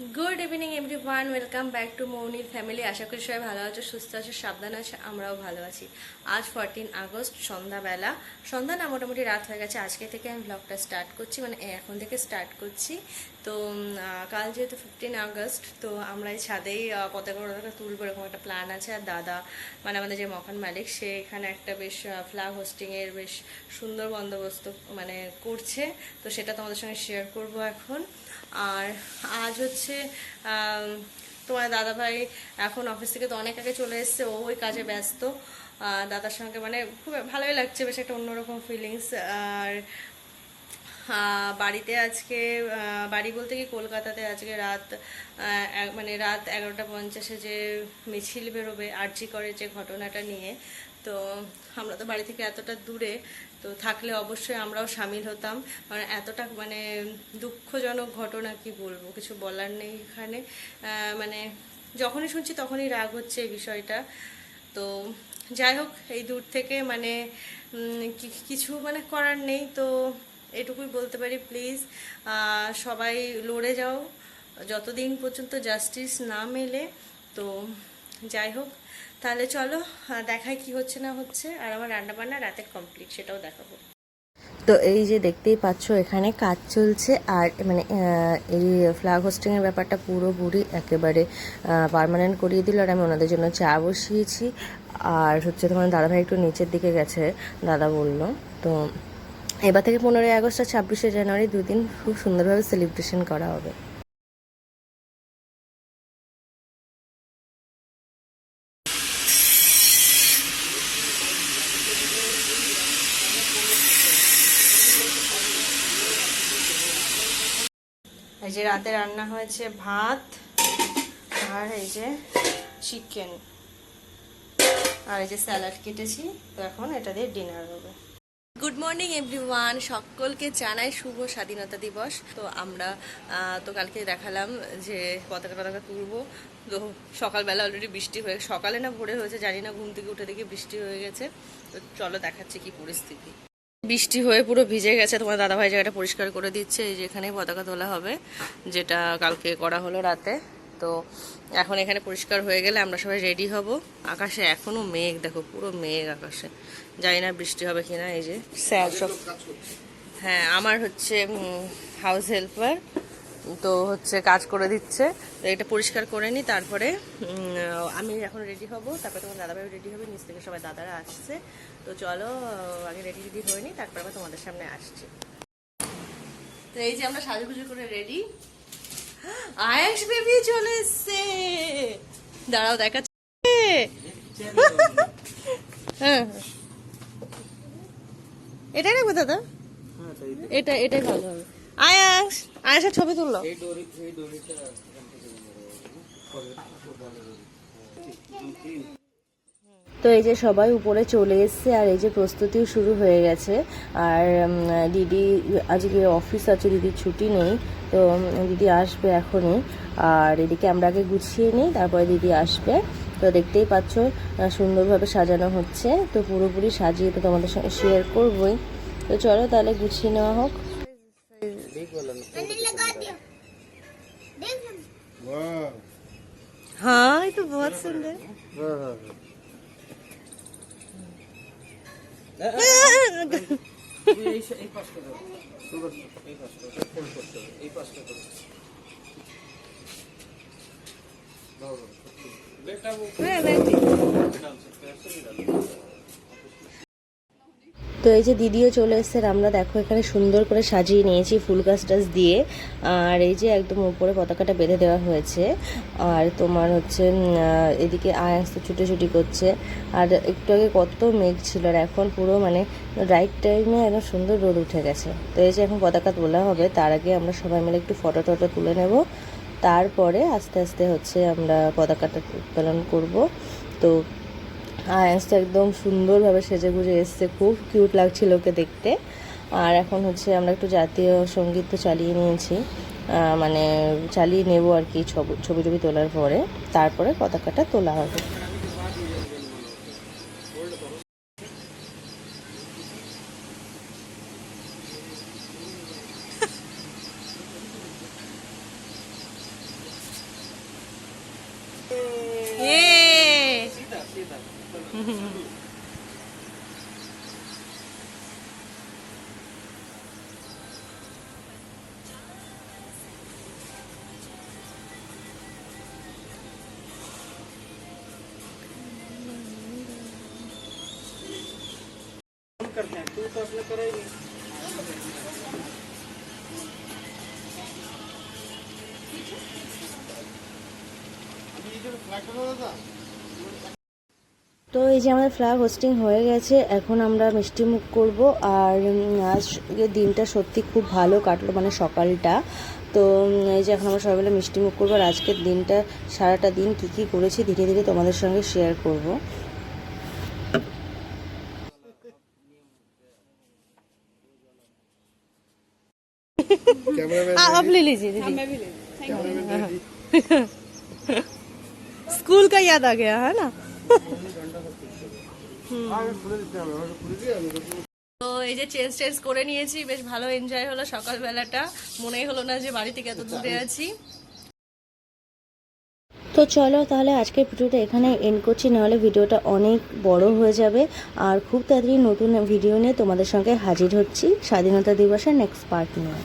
Good evening every one welcome back to মৌনির family আশা করি সবাই ভালো আছো, সুস্থ আছো, সাবধান আছে, আমরাও ভালো আছি। আজ ফোরটিন আগস্ট, সন্ধ্যাবেলা। সন্ধ্যা না, মোটামুটি রাত হয়ে গেছে। আজকে থেকে আমি ব্লগটা স্টার্ট করছি মানে এখন থেকে স্টার্ট করছি। তো কাল যেহেতু ফিফটিন আগস্ট, তো আমরা এই ছাদেই পতাকা পতাকা তুলবো, এরকম একটা প্ল্যান আছে। আর দাদা মানে আমাদের যে মকান মালিক, সে এখানে একটা বেশ ফ্ল্যাগ হোস্টিংয়ের বেশ সুন্দর বন্দোবস্ত মানে করছে। তো সেটা তোমাদের সঙ্গে শেয়ার করব এখন। আর আজ হচ্ছে তোমার দাদাভাই এখন অফিস থেকে তো অনেক আগে চলে এসছে, ও ওই কাজে ব্যস্ত। দাদার সঙ্গে মানে খুব ভালোই লাগছে, বেশ একটা অন্যরকম ফিলিংস আর বাড়িতে আজকে বাড়ি বলতে কি কলকাতাতে আজকে রাত মানে রাত এগারোটা পঞ্চাশে যে মিছিল বেরোবে, আরজি করে যে ঘটনাটা নিয়ে, তো আমরা তো বাড়ি থেকে এতটা দূরে, তো থাকলে অবশ্যই আমরাও সামিল হতাম। মানে এতটা মানে দুঃখজনক ঘটনা কি বলব, কিছু বলার নেই এখানে। মানে যখনই শুনছি তখনই রাগ হচ্ছে এই বিষয়টা। তো যাই হোক, এই দূর থেকে মানে কিছু মানে করার নেই। তো এটুকুই বলতে পারি প্লিজ সবাই লড়ে যাও। যতদিন পর্যন্ত জাস্টিস না মেলে, তো যাই হোক, তাহলে চলো দেখাই কি হচ্ছে না হচ্ছে, আর আমার রান্না বান্না রাতে কমপ্লিট সেটাও দেখাবো। তো এই যে দেখতেই পাচ্ছ, এখানে কাজ চলছে, আর মানে এই ফ্ল্যাগ হোস্টিংয়ের ব্যাপারটা পুরোপুরি একেবারে পার্মানেন্ট করিয়ে দিল, আর আমি ওনাদের জন্য চা বসিয়েছি। আর হচ্ছে তোমার দাদাভাই একটু নিচের দিকে গেছে, দাদা বলল, তো এবার থেকে পনেরোই আগস্ট আর ছাব্বিশে জানুয়ারি দুদিন খুব সুন্দরভাবে সেলিব্রেশন করা হবে। এই যে রাতে রান্না হয়েছে ভাত আর এই যে চিকেন আর এই যে স্যালাড কেটেছি, তো এখন এটা দিয়ে ডিনার হবে। গুড মর্নিং এভরিওয়ান সকলকে জানাই শুভ স্বাধীনতা দিবস। তো আমরা তো কালকে দেখালাম যে পতাকা পতাকা তুলবো। তো সকালবেলা অলরেডি বৃষ্টি হয়ে, সকালে না ভোরে হয়েছে, জানি না, ঘুম থেকে উঠে দেখি বৃষ্টি হয়ে গেছে। তো চলো দেখাচ্ছে কি পরিস্থিতি। বৃষ্টি হয়ে পুরো ভিজে গেছে। তোমার দাদাভাই জায়গাটা পরিষ্কার করে দিচ্ছে, এই যে এখানে পতাকা তোলা হবে, যেটা কালকে করা হলো রাতে। তো এখন এখানে পরিষ্কার হয়ে গেলে আমরা সবাই রেডি হব। আকাশে এখনও মেঘ, দেখো, পুরো মেঘ আকাশে। জানি না বৃষ্টি হবে কিনা এই যে। স্যার সব। হ্যাঁ আমার হচ্ছে হাউস হেল্পার তো হচ্ছে কাজ করে দিচ্ছে। তো এটা পরিষ্কার করে নিই তারপরে আমি এখন রেডি হব তারপরে তোমার দাদাভাই রেডি হবে নিচ থেকে সবাই দাদারা আসছে। তো চলো আগে রেডি রেডি হয়ে নিই তারপর আবার তোমাদের সামনে আসছি। তো এই যে আমরা সাজুগুজু করে রেডি আয়াস বেবি চলে এসছে! দাঁড়াও দেখাচ্ছে। হ্যাঁ। এটাই রাখবে দাদা? এটা এটাই ভালো হবে। আয়াস আয়াসের ছবি তুললো। তো এই যে সবাই উপরে চলে এসছে আর এই যে প্রস্তুতিও শুরু হয়ে গেছে। আর দিদি আজকে অফিস আছে দিদির ছুটি নেই তো দিদি আসবে এখনই। আর এদিকে আমরা আগে গুছিয়ে নিই তারপরে দিদি আসবে। তো দেখতেই পাচ্ছ আহ, সুন্দরভাবে সাজানো হচ্ছে তো পুরোপুরি সাজিয়ে তো তোমাদের সঙ্গে শেয়ার করবোই তো চলো তাহলে গুছিয়ে নেওয়া হোক हाँ ये तो बहुत सुंदर তো এই যে দিদিও চলে এসছে আমরা দেখো এখানে সুন্দর করে সাজিয়ে নিয়েছি ফুল গাছ টাছ দিয়ে। আর এই যে একদম উপরে পতাকাটা বেঁধে দেওয়া হয়েছে। আর তোমার হচ্ছে এদিকে আয়াস তো ছুটোছুটি করছে। আর একটু আগে কত মেঘ ছিল, আর এখন পুরো মানে রাইট টাইমে একদম সুন্দর রোদ উঠে গেছে। তো এই যে এখন পতাকা তোলা হবে, তার আগে আমরা সবাই মিলে একটু ফটো টটো তুলে নেব। তারপরে আস্তে আস্তে হচ্ছে আমরা পতাকাটা উত্তোলন করব। তো আয়াসটা একদম সুন্দরভাবে সেজে গুজে এসছে, খুব কিউট লাগছিল ওকে দেখতে। আর এখন হচ্ছে আমরা একটু জাতীয় সংগীত তো চালিয়ে নিয়েছি। মানে চালিয়ে নেব আর কি ছবি ছবি টবি তোলার পরে। তারপরে পতাকাটা তোলা হবে। करते हैं तू तो अपने करा ही नहीं ये जो था তো এই যে আমাদের ফ্লাগ হোস্টিং হয়ে গেছে এখন আমরা মিষ্টি মুখ করব আর উম, আজকের দিনটা সত্যি খুব ভালো কাটলো মানে সকালটা তো উম, এই যে এখন আমরা সবাই মিলে মিষ্টি মুখ করবো আর আজকের দিনটা সারাটা দিন কী কী করেছি ধীরে ধীরে তোমাদের সঙ্গে শেয়ার করব आप ले लीजिए दीदी स्कूल का याद आ गया है ना তো এই যে চেঞ্জ টেঞ্জ করে নিয়েছি বেশ ভালো এনজয় হলো সকালবেলাটা। মনেই হলো না যে বাড়ি থেকে এত দূরে আছি। তো চলো তাহলে আজকের ভিডিওটা এখানে এন্ড করছি নাহলে ভিডিওটা অনেক বড় হয়ে যাবে। আর খুব তাড়াতাড়ি নতুন ভিডিও নিয়ে তোমাদের সঙ্গে হাজির হচ্ছি স্বাধীনতা দিবসের নেক্সট পার্ট নিয়ে।